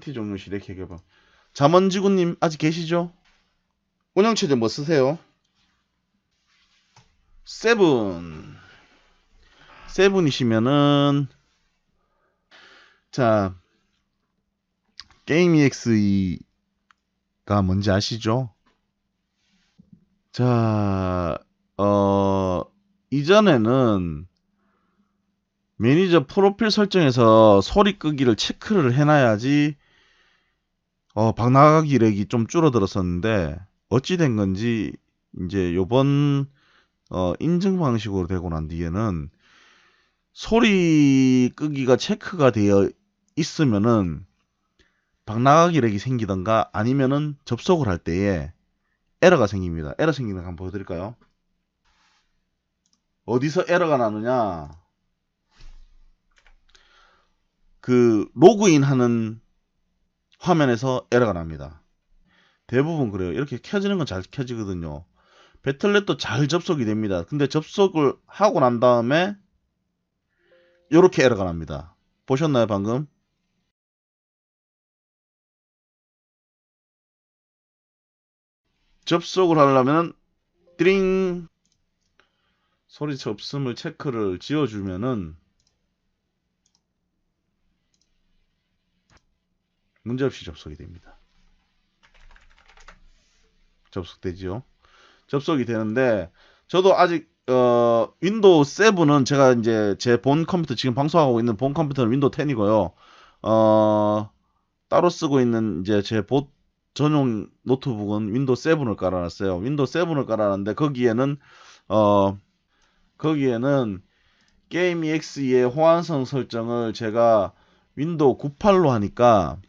종료 시렉 해결방. 잠원지구님 아직 계시죠? 운영체제 뭐 쓰세요? 세븐. 세븐이시면은 자 게임 EXE가 뭔지 아시죠? 자, 어, 이전에는 매니저 프로필 설정에서 소리 끄기를 체크를 해놔야지 어, 방나가기 렉이 좀 줄어들었었는데 어찌 된 건지 이제 요번 어, 인증 방식으로 되고 난 뒤에는 소리 끄기가 체크가 되어 있으면은 방나가기 렉이 생기던가 아니면은 접속을 할 때에 에러가 생깁니다. 에러 생기는 거 한번 보여드릴까요? 어디서 에러가 나느냐? 그 로그인 하는 화면에서 에러가 납니다. 대부분 그래요. 이렇게 켜지는 건 잘 켜지거든요. 배틀넷도 잘 접속이 됩니다. 근데 접속을 하고 난 다음에 이렇게 에러가 납니다. 보셨나요, 방금? 접속을 하려면 띠링 소리 접음을 체크를 지어주면은 문제없이 접속이 됩니다. 접속되지요. 접속이 되는데 저도 아직 어 윈도우 7은 제가 이제 제 본 컴퓨터 지금 방송하고 있는 본 컴퓨터는 윈도우 10이고요. 어 따로 쓰고 있는 이제 제 보 전용 노트북은 윈도우 7을 깔아놨어요. 윈도우 7을 깔아놨는데 거기에는 어 거기에는 게임 EXE의 호환성 설정을 제가 윈도우 98로 하니까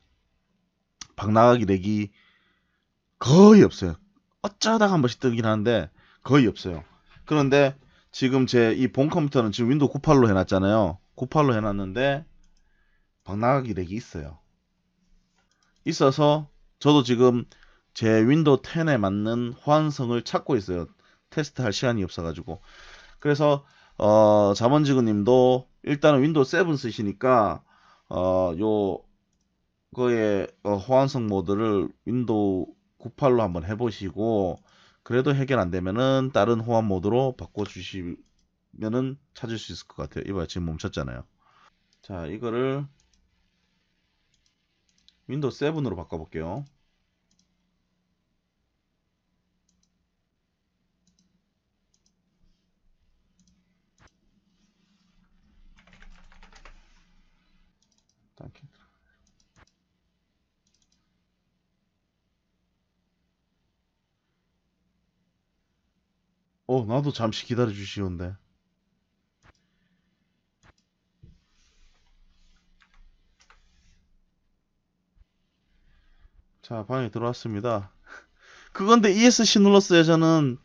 방나가기 렉이 거의 없어요. 어쩌다가 한 번씩 뜨긴 하는데 거의 없어요. 그런데 지금 제 이 본 컴퓨터는 지금 윈도우 98로 해놨잖아요. 98로 해놨는데 방나가기 렉이 있어요. 있어서 저도 지금 제 윈도우 10에 맞는 호환성을 찾고 있어요. 테스트할 시간이 없어가지고. 그래서 어, 자본지구님도 일단은 윈도우 7 쓰시니까 어, 요 거의 어, 호환성 모드를 윈도우 98로 한번 해보시고 그래도 해결 안 되면은 다른 호환 모드로 바꿔주시면은 찾을 수 있을 것 같아요. 이봐요 지금 멈췄잖아요. 자 이거를 윈도우 7으로 바꿔볼게요. 어, 나도 잠시 기다려 주시온데. 자, 방에 들어왔습니다. 그건데 ESC 눌렀어요, 저는.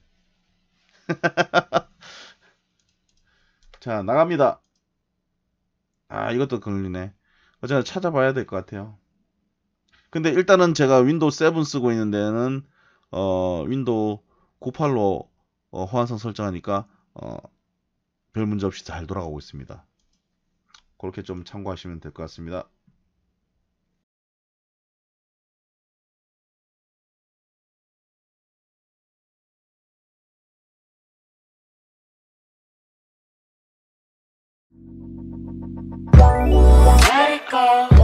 자, 나갑니다. 아, 이것도 걸리네. 어쨌든 찾아봐야 될 것 같아요. 근데 일단은 제가 윈도우 7 쓰고 있는 데는 어, 윈도우 98로 어, 호환성 설정하니까 어, 별 문제 없이 잘 돌아가고 있습니다. 그렇게 좀 참고하시면 될 것 같습니다. Let.